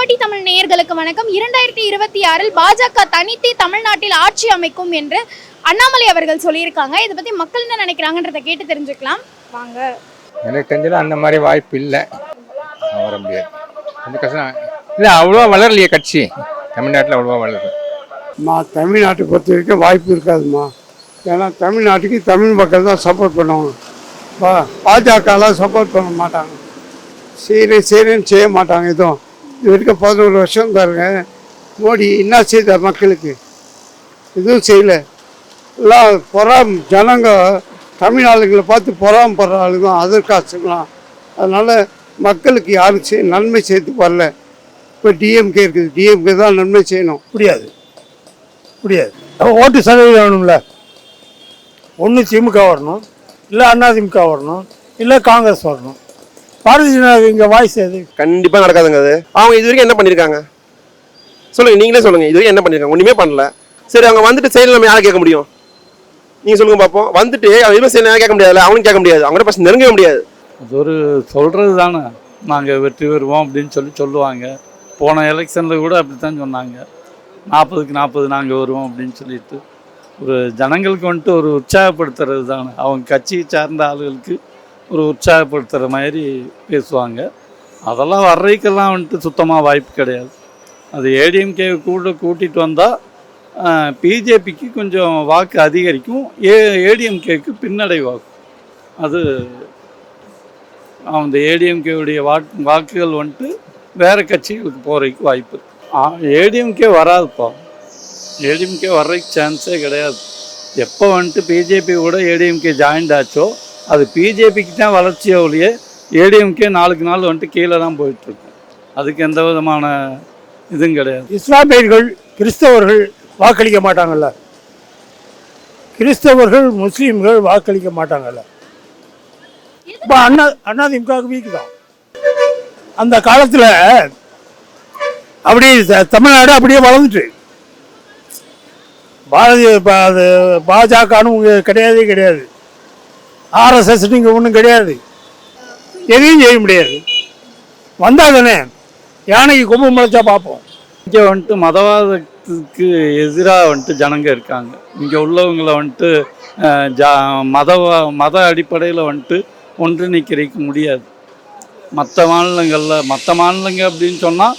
பாட்டி தமிழ் நேயர்களுக்கு வணக்கம். இரண்டாயிரத்தி இருபத்தி ஆறில் பாஜக தனித்தே தமிழ்நாட்டில் ஆட்சி அமைக்கும் என்று அண்ணாமலை அவர்கள் சொல்லியிருக்காங்க. இதை பத்தி மக்கள் என்ன நினைக்கிறாங்கன்றதை கேட்டு தெரிஞ்சுக்கலாம். வாங்க. எனக்கு தெரிஞ்சது அந்த மாதிரி வாய்ப்பு இல்லை. வர முடியாது. கொஞ்சம் கஷ்டம். இல்லை அவ்வளோவா வளரலையே கட்சி. தமிழ்நாட்டில் அவ்வளோவா வளருது மா தமிழ்நாட்டை பொறுத்த வரைக்கும் வாய்ப்பு இருக்காதும்மா. ஏன்னா தமிழ்நாட்டுக்கு தமிழ் மக்கள் தான் சப்போர்ட் பண்ணுவாங்க பா பாஜகலாம் சப்போர்ட் பண்ண மாட்டாங்க. செய்கிறேன் செய்கிறேன்னு செய்ய மாட்டாங்க எதுவும். இது வரைக்கும் பதினோரு வருஷம் பாருங்க. மோடி என்ன செய்தார் மக்களுக்கு? எதுவும் செய்யலை. எல்லாம் பொறாம் ஜனங்க தமிழ் ஆளுங்களை பார்த்து பொறாமப்படுற ஆளுங்க அதற்காசுங்களாம் அதனால் மக்களுக்கு யாரும் செய் நன்மை செய்து வரல. இப்போ டிஎம்கே இருக்குது. டிஎம்கே தான் நன்மை செய்யணும். முடியாது முடியாது ஓட்டு சதவீதம் வேணும்ல? ஒன்று திமுக வரணும். இல்லை அதிமுக வரணும். இல்லை காங்கிரஸ் வரணும். பாரதிய ஜனதா இங்கே வாய்ஸ் எது? கண்டிப்பா நடக்காதுங்க அது. அவங்க இது வரைக்கும் என்ன பண்ணிருக்காங்க? சொல்லுங்க நீங்களே சொல்லுங்க. இது வரைக்கும் என்ன பண்ணிருக்காங்க? ஒண்ணுமே பண்ணல. சரி அவங்க வந்துட்டு செயல் நம்ம யாரை கேட்க முடியும்? நீங்க சொல்லுங்க பார்ப்போம் வந்துட்டு அவங்க எதுவுமே செயல் யாரும் கேட்க முடியாதுல்ல? அவனும் கேட்க முடியாது. அவங்க ஃபர்ஸ்ட் நெருங்கவே முடியாது. அது ஒரு சொல்கிறது தானே. நாங்கள் வெற்றி பெறுவோம் அப்படின்னு சொல்லி சொல்லுவாங்க. போன எலெக்ஷனில் கூட அப்படி தான் சொன்னாங்க. நாற்பதுக்கு நாற்பது நாங்கள் வருவோம் அப்படின்னு சொல்லிட்டு. ஒரு ஜனங்களுக்கு வந்துட்டு ஒரு உற்சாகப்படுத்துறது தானே. அவங்க கட்சியை சார்ந்த ஆளுகளுக்கு ஒரு உற்சாகப்படுத்துகிற மாதிரி பேசுவாங்க. அதெல்லாம் வர்றதுக்கெல்லாம் வந்துட்டு சுத்தமாக வாய்ப்பு கிடையாது. அது ஏடிஎம்கே கூட கூட்டிகிட்டு வந்தால் பிஜேபிக்கு கொஞ்சம் வாக்கு அதிகரிக்கும். ஏ ஏடிஎம்கேக்கு பின்னடைவாகும். அது அந்த ஏடிஎம்கேவுடைய வாக்கு வாக்குகள் வந்துட்டு வேறு கட்சிகளுக்கு போகிறதுக்கு வாய்ப்பு ஏடிஎம்கே வராதுப்பா. ஏடிஎம்கே வர்றதுக்கு சான்ஸே கிடையாது. எப்போ வந்துட்டு பிஜேபி கூட ஏடிஎம்கே ஜாயின்ட் ஆச்சோ அது பிஜேபிக்கு தான் வளர்ச்சியோ ஒழிய ஏடிஎம்கே நாளுக்கு நாள் வந்துட்டு கீழே தான் போயிட்டுருக்கு. அதுக்கு எந்த விதமான இதுவும் கிடையாது. இஸ்லாமியர்கள் கிறிஸ்தவர்கள் வாக்களிக்க மாட்டாங்கல்ல. கிறிஸ்தவர்கள் முஸ்லீம்கள் வாக்களிக்க மாட்டாங்கல்ல. இப்போ அண்ணா அதிமுக வீக்கு தான் அந்த காலத்தில் அப்படியே த- தமிழ்நாடு அப்படியே வளர்ந்துட்டு. பாரதிய பா- அது பாஜகன்னு கிடையவே கிடையாது. ஆர்எஸ்எஸ் நீங்கள் ஒன்றும் கிடையாது. எதையும் செய்ய முடியாது. வந்தால் தானே. யானைக்கு கொம்பு முளைச்சா பார்ப்போம். இங்கே வந்துட்டு மதவாதத்துக்கு எதிராக வந்துட்டு ஜனங்க இருக்காங்க. இங்கே உள்ளவங்களை வந்துட்டு ஜா மத மத அடிப்படையில் வந்துட்டு ஒன்றிணைக்கிறக்க முடியாது. மற்ற மாநிலங்களில் மற்ற மாநிலங்க அப்படின்னு சொன்னால்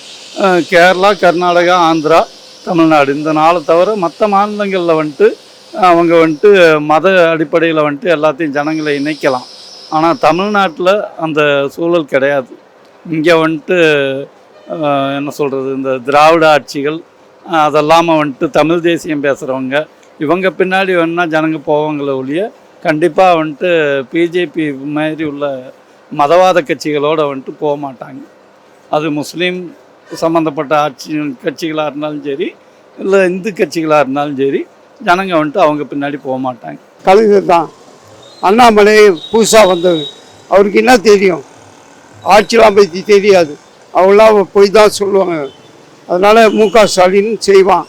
கேரளா கர்நாடகா ஆந்திரா தமிழ்நாடு இந்த நாளை தவிர மற்ற மாநிலங்களில் வந்துட்டு அவங்க வந்துட்டு மத அடிப்படையில் வந்துட்டு எல்லாத்தையும் ஜனங்களை இணைக்கலாம். ஆனால் தமிழ்நாட்டில் அந்த சூழல் கிடையாது. இங்கே வந்துட்டு என்ன சொல்கிறது இந்த திராவிட ஆட்சிகள் ஆஹ் அதெல்லாமல் வந்துட்டு தமிழ் தேசியம் பேசுகிறவங்க இவங்க பின்னாடி வேணால் ஜனங்க போவாங்களே ஒழிய கண்டிப்பாக வந்துட்டு பிஜேபி மாதிரி உள்ள மதவாத கட்சிகளோடு வந்துட்டு போக மாட்டாங்க. அது முஸ்லீம் சம்மந்தப்பட்ட ஆட்சி கட்சிகளாக இருந்தாலும் சரி இல்லை இந்து கட்சிகளாக இருந்தாலும் சரி ஜனங்க வந்துட்டு அவங்க பின்னாடி போக மாட்டாங்க. கலைஞர் தான். அண்ணாமலை புதுசாக வந்தது அவருக்கு என்ன தெரியும்? ஆட்சியெலாம் பற்றி தெரியாது. அவங்களாம் போய் தான் சொல்லுவாங்க. அதனால் மு க. ஸ்டாலின் செய்வான்.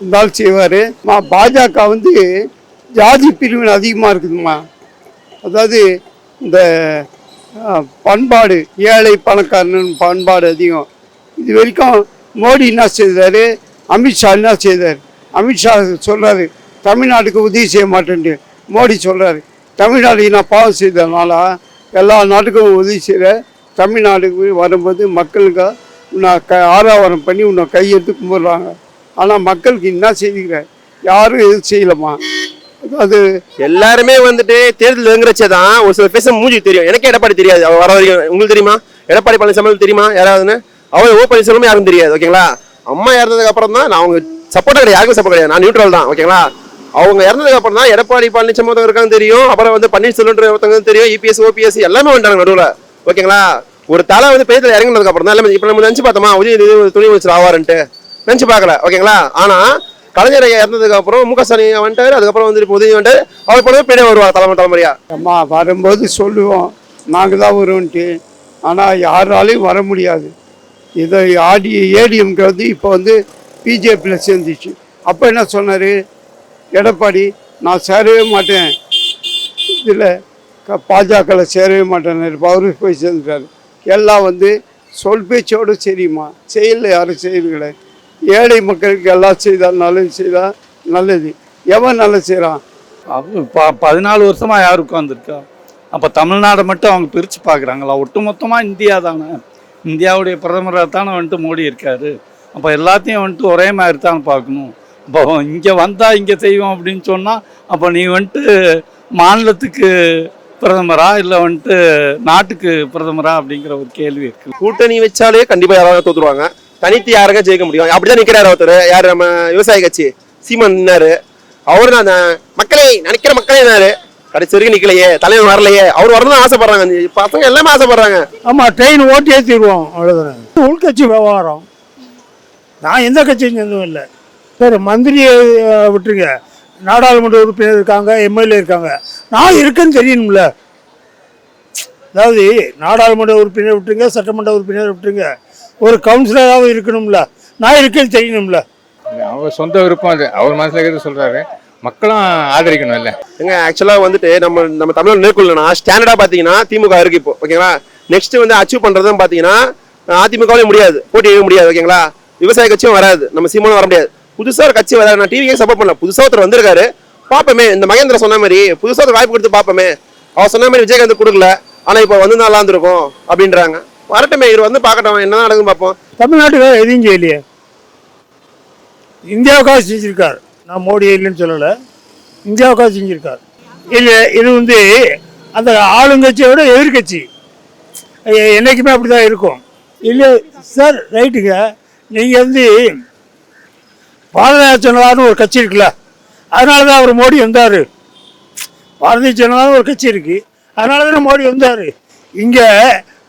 இருந்தாலும் செய்வார். மா பாஜக வந்து ஜாதி பிரிவினை அதிகமாக இருக்குதும்மா. அதாவது இந்த பண்பாடு ஏழை பணக்காரன் பண்பாடு அதிகம். இது வரைக்கும் மோடி என்ன செய்தார்? அமித்ஷா என்ன செய்தார்? அமித்ஷா சொல்கிறாரு தமிழ்நாட்டுக்கு உதவி செய்ய மாட்டேன்ட்டு. மோடி சொல்கிறாரு தமிழ்நாடு நான் பாவம் செய்ததுனால எல்லா நாட்டுக்கும் உதவி செய்கிற தமிழ்நாட்டுக்கு வரும்போது மக்களுக்கு உன்னை க ஆராவரம் பண்ணி உன்னை கையெடுத்து கும்பிட்றாங்க. ஆனால் மக்களுக்கு என்ன செய்திருக்கிற யாரும் எதுவும் செய்யலம்மா. அது எல்லாருமே வந்துட்டு தேர்தல் நெருங்குறச்சே தான் ஒரு சில பேச மூஞ்சி தெரியும். எனக்கே எடப்பாடி தெரியாது. அவர் வர வரைக்கும் உங்களுக்கு தெரியுமா? எடப்பாடி பழனிசாமி தெரியுமா? யாராவதுன்னு? அவர் ஓ பன்னீர்செல்வம் யாருக்கும் தெரியாது ஓகேங்களா? அம்மா இறந்ததுக்கு அப்புறம் தான் நான் அவங்க சப்போர்ட் கிடையாது. யாருக்கும் சப்போர்ட் கிடையாது. நான் நியூட்ரல் தான். ஓகேங்களா அவங்க இறந்ததுக்கு அப்புறம் தான் எடப்பாடி பழனிசாமி ஒருத்தவங்க இருக்காங்க தெரியும். அப்புறம் வந்து பன்னீர்செல்வன்ற ஒருத்தவங்க தெரியும். இபிஎஸ் ஓபிஎஸ் எல்லாமே வந்துட்டாங்க நடுவில். ஓகேங்களா ஒரு தலை வந்து பேத்துல இறங்கினதுக்கு அப்புறம் தான். எல்லாமே இப்போ நம்ம நினச்சி பார்த்தோமா? உதய துணி வச்சு ஆவாருன்ட்டு. நினச்சி பார்க்கல. ஓகேங்களா ஆனால் கலைஞர் இறந்ததுக்கு அப்புறம் முக ஸ்டாலின் வந்துட்டாரு. அதுக்கப்புறம் வந்து இப்போ உதவி வந்துட்டு அவர் போலவே பின்னாடி வருவார் தலைமை தலைமுறையா? அம்மா வரும்போது சொல்லுவோம். நாங்கள் தான் வருவோன்ட்டு. ஆனால் யாராலையும் வர முடியாது. இதை ஆடி ஏடிஎம்க்கு வந்து இப்போ வந்து பிஜேபியில் சேர்ந்துச்சு. அப்போ என்ன சொன்னார்? எடப்பாடி நான் சேரவே மாட்டேன். இதில் பாஜகவில் சேரவே மாட்டேன்னு அவரு போய் சேர்ந்துட்டார். எல்லாம் வந்து சொல் பேச்சோடு சரிம்மா. செயலில் யாரும் செய்யறது ஏழை மக்களுக்கு எல்லாம் செய்தால் நல்லது செய்தால் நல்லது. எவன் நல்லது செய்கிறான் அது ப பதினாலு வருஷமாக யார் உட்காந்துருக்கா அப்போ தமிழ்நாடை மட்டும் அவங்க பிரித்து பார்க்குறாங்களா? ஒட்டுமொத்தமாக இந்தியா தானே. இந்தியாவுடைய பிரதமராக தானே வந்துட்டு மோடி இருக்காரு. அப்போ எல்லாத்தையும் வந்துட்டு ஒரே மாதிரி தானே பார்க்கணும். இப்போ இங்கே வந்தால் இங்கே செய்வோம் அப்படின்னு சொன்னால் அப்போ நீ வந்துட்டு மாநிலத்துக்கு பிரதமரா இல்லை வந்துட்டு நாட்டுக்கு பிரதமரா அப்படிங்கிற ஒரு கேள்வி இருக்கு. கூட்டணி வச்சாலே கண்டிப்பா யாராவது தோத்துருவாங்க. தனித்து யாருங்க ஜெயிக்க முடியும்? அப்படிதான் நிக்கிறாரு ஒருத்தர். யாரு நம்ம விவசாய கட்சி? சீமான் நின்னாரு. அவரு அந்த மக்களே நினைக்கிற மக்களேனாரு கடைசி வரைக்கும் நிக்கலையே. தலைவன் வரலையே. அவர் வரணும் ஆசைப்படுறாங்க. பசங்க எல்லாமே ஆசைப்படுறாங்க. ஆமாம் ட்ரெயின் ஓட்டியே தீருவோம். அவ்வளோதானே உள்கட்சி விவகாரம். நான் எந்த கட்சியும் சேர்ந்ததும் இல்லை. சரி மந்திரியை விட்டுருங்க. நாடாளுமன்ற உறுப்பினர் இருக்காங்க எம்எல்ஏ இருக்காங்க. நான் இருக்கேன்னு தெரியணும்ல. அதாவது நாடாளுமன்ற உறுப்பினர் விட்டுருங்க சட்டமன்ற உறுப்பினர் விட்டுருங்க. ஒரு கவுன்சிலராகவும் இருக்கணும்ல. நான் இருக்கேன்னு தெரியணும்ல. அவர் சொந்த விருப்பம் அது. அவர் மனசுல இருக்கிறது சொல்றாரு. மக்களும் ஆதரிக்கணும் இல்ல. எங்க ஆக்சுவலா வந்துட்டு நம்ம நம்ம தமிழ் மேற்கொள்ளனா ஸ்டாண்டர்டா பாத்தீங்கன்னா திமுக இருக்கு இப்போ. ஓகேங்களா? நெக்ஸ்ட் வந்து அச்சீவ் பண்றதும் பாத்தீங்கன்னா அதிமுகவே முடியாது. போட்டி எழுத முடியாது ஓகேங்களா? விவசாய கட்சியும் வராது. நம்ம சீமானும் வர முடியாது. புதுசாக ஒரு கட்சி வராது. நான் டிவிக்கே சப்போர்ட் பண்ணல. புதுசாக ஒருத்தர் வந்திருக்காரு. பார்ப்போமே இந்த மகேந்திர சொன்ன மாதிரி புதுசாக ஒரு வாய்ப்பு கொடுத்து பார்ப்போமே அவர் சொன்ன மாதிரி விஜயகாந்த் கொடுக்கல. ஆனால் இப்போ வந்து நல்லா இருந்திருக்கும் அப்படின்றாங்க. வரட்டுமே இவர் வந்து பார்க்கட்டும். என்ன நடக்குதுன்னு பார்ப்போம். தமிழ்நாட்டுக்காக எதையும் செய்யலையே. இந்தியாவுக்காக செஞ்சுருக்கார். நான் மோடி இல்லைன்னு சொல்லலை. இந்தியாவுக்காக செஞ்சுருக்கார். இல்லை இது வந்து அந்த ஆளுங்கட்சியை விட எதிர்கட்சி. என்றைக்குமே அப்படி தான் இருக்கும். இல்லை சார் ரைட்டுங்க நீங்கள் வந்து பாரதிய ஜனதான்னு ஒரு கட்சி இருக்குல்ல அதனால தான் அவர் மோடி வந்தார். பாரதிய ஜனதான்னு ஒரு கட்சி இருக்குது அதனால தானே மோடி வந்தார். இங்கே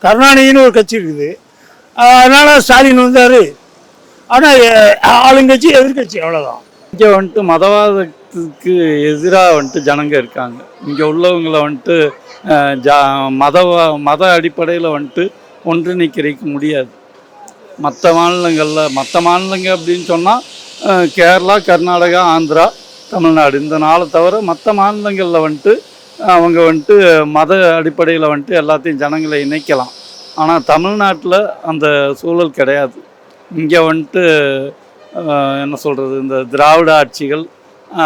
கருணாநிதினு ஒரு கட்சி இருக்குது அதனால் ஸ்டாலின் வந்தார். ஆனால் ஆளுங்கட்சி எதிர்கட்சி அவ்வளோதான் இங்கே வந்துட்டு மதவாதத்துக்கு எதிராக வந்துட்டு ஜனங்க இருக்காங்க. இங்கே உள்ளவங்களை வந்துட்டு ஜா மத மத அடிப்படையில் வந்துட்டு ஒன்றிணைக்கிறதுக்கு முடியாது. மற்ற மாநிலங்களில் மற்ற மாநிலங்க அப்படின்னு சொன்னால் கேரளா கர்நாடகா ஆந்திரா தமிழ்நாடு. இந்த நாளை தவிர மற்ற மாநிலங்களில் வந்துட்டு அவங்க வந்துட்டு மத அடிப்படையில் வந்துட்டு எல்லாத்தையும் ஜனங்களை இணைக்கலாம். ஆனால் தமிழ்நாட்டில் அந்த சூழல் கிடையாது. இங்கே வந்துட்டு என்ன சொல்கிறது இந்த திராவிட ஆட்சிகள்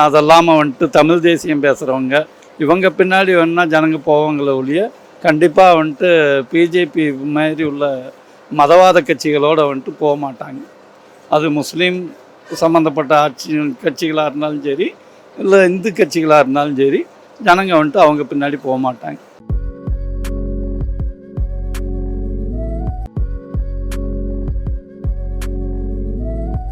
அதெல்லாமல் வந்துட்டு தமிழ் தேசியம் பேசுகிறவங்க இவங்க பின்னாடி வேணுன்னா ஜனங்க போவாங்களே ஒழிய கண்டிப்பாக வந்துட்டு பிஜேபி மாதிரி உள்ள மதவாத கட்சிகளோடு வந்துட்டு போக மாட்டாங்க. அது முஸ்லீம் சம்மந்தப்பட்ட ஆட்சி கட்சிகளாக இருந்தாலும் சரி இல்லை இந்து கட்சிகளாக இருந்தாலும் சரி ஜனங்க வந்துட்டு அவங்க பின்னாடி போக மாட்டாங்க.